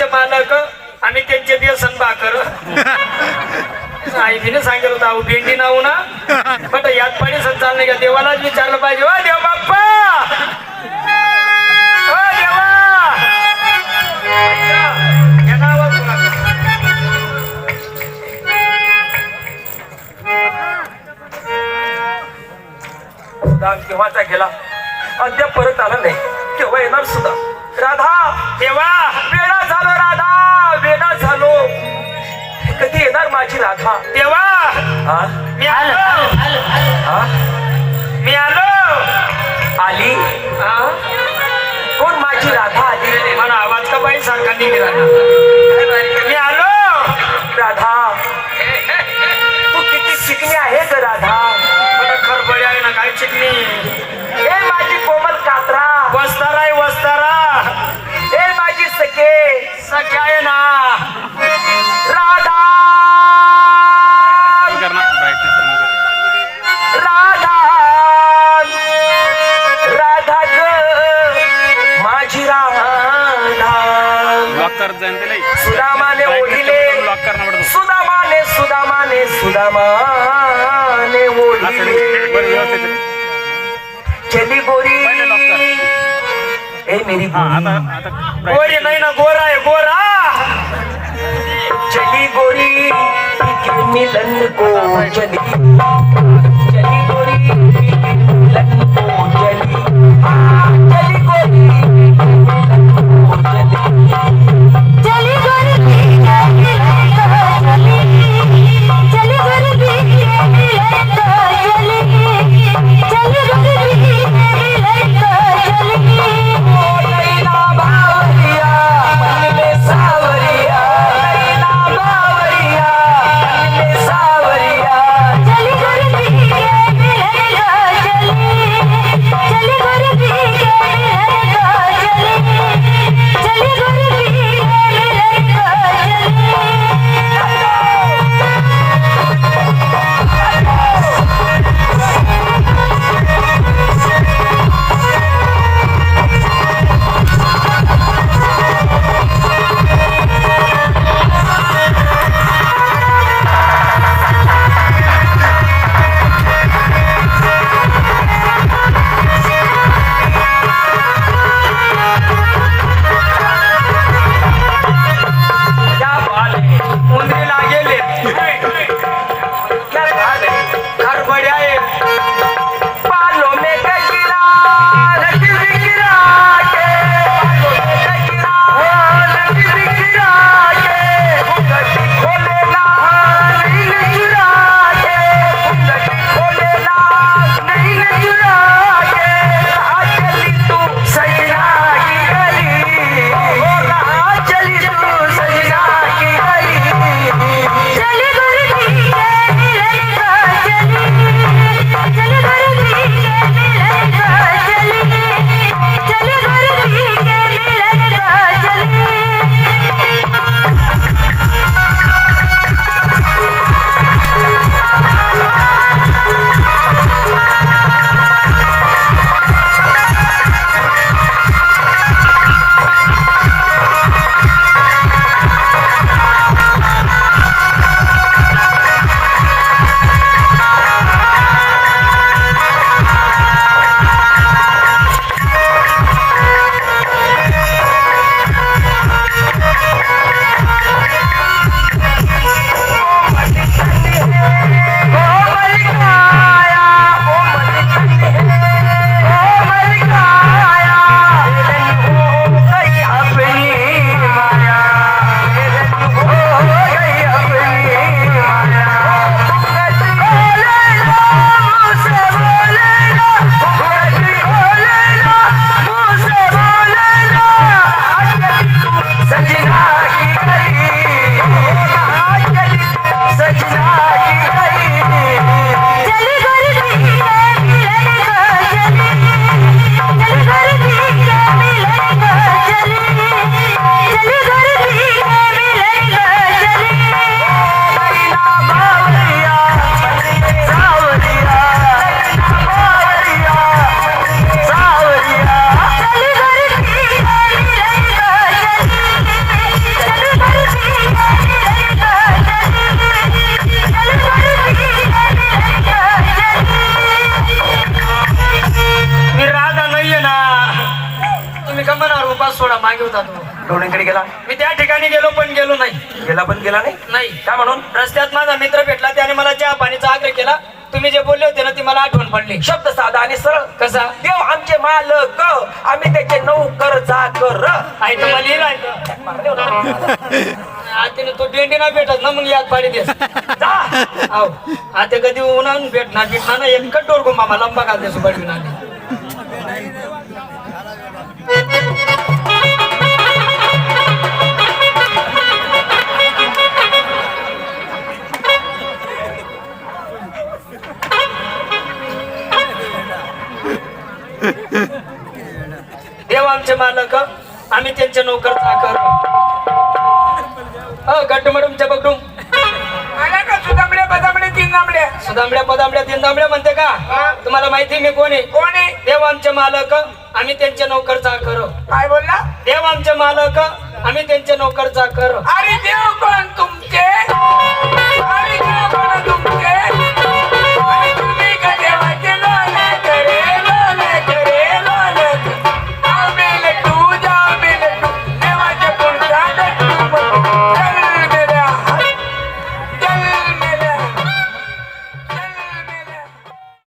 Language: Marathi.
कंपनीचे मालक आणि त्यांचे व्यसन भाकर. आईने सांगितलं होतं अहो भेंडी नाव ना. बट यात पाणी संचाल नाही का? देवालाच विचारलं पाहिजे. वा देव बाप्पा! ओ देवा! या नावात केव्हाचा गेला? अद्याप परत आला नाही. केव्हा येणार सुद्धा? राधा देवा वेळा झालो राधा वेळा झालो. कधी येणार माझी राधा? देवा? मी आलो. हा? मी आलो. आली? कोण माझी राधा आली? मला आवाज का बाई सारखा निघी लॉक करत जाईन ते लई. सुदामाने ओढिले लॉक करणं पडतो. सुदामाने सुदामाने सुदामाने ओढिले. चली गोरी. ए मेरी गोरी. आता आता गोरी नाही ना गोरा आहे गोरा. चली गोरी मिलन को चली. चली होता तो. गवळींकडे गेला? मी त्या ठिकाणी गेलो पण गेलो नाही. गेला पण गेला नाही? नाही. काय म्हणून? रस्त्यात माझा मित्र भेटला त्याने मला चहा पाणीचा आग्रह केला. तुम्ही जे बोलले होते ना ती मला आठवण पडली. शब्द साधा आणि सरळ. कसा? देव आमचे मालक आम्ही त्याचे नौकर चाकर आहे तर मला येईल आतीने तो डेंडी नाही भेटत ना मग याद पाडी दे. जा. आहो आता कधी उन्हान भेटणार भेटणार ना एक कटोर को मामा लंबा घालते आली. आमचे मालक आम्ही त्यांचे नोकर चाकर. हो गट्ट मॅडमच्या बघडून आला का? सुदामड्या बदामड्या तीन दामड्या सुदामड्या पदामड्या तीन दामड्या म्हणते का? तुम्हाला माहिती मी कोण आहे? कोण आहे? देव आमचे मालक आम्ही त्यांचे नोकर चाकर. काय बोलला? देव आमचे मालक आम्ही त्यांचे नोकर चाकर. अरे देव कोण? तुम